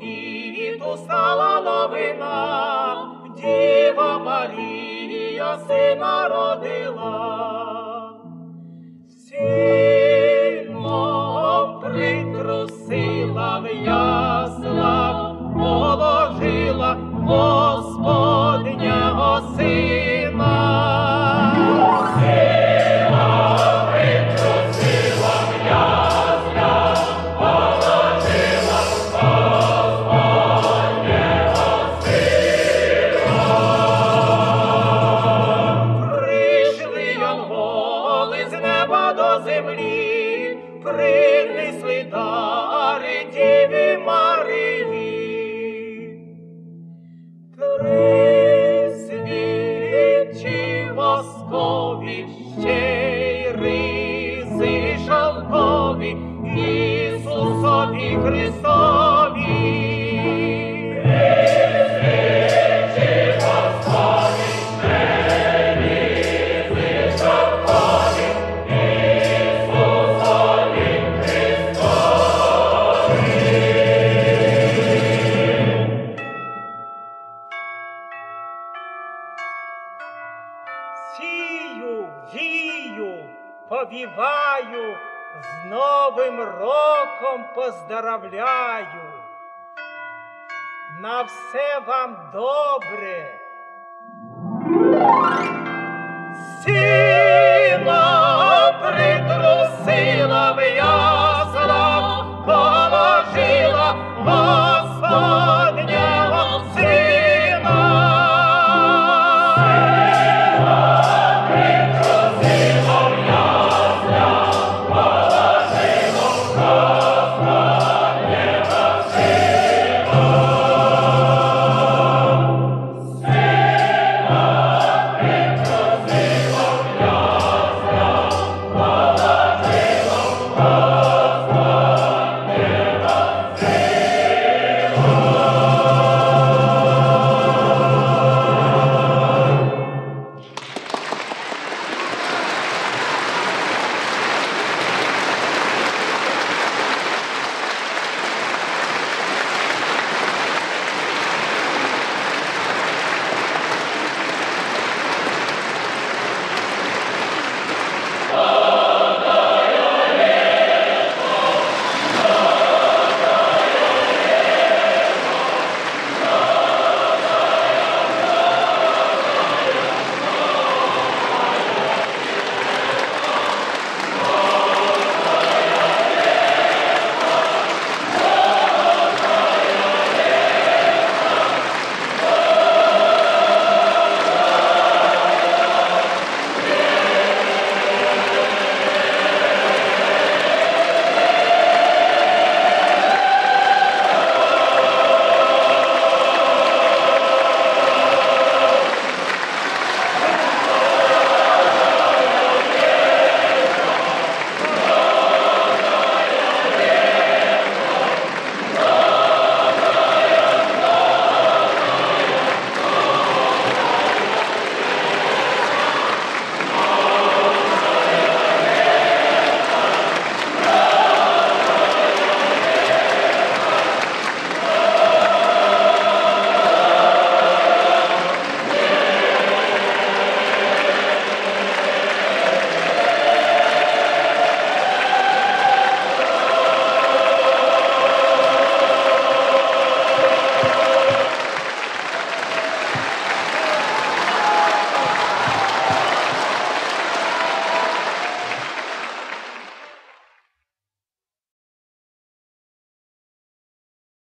світу стала новина, Діва Марія сина родила. Воскові, ще й ризи шовкові, Ісусові Христові. Повіваю, з Новим роком поздоровляю. На все вам добре. Сію! Hallelujah.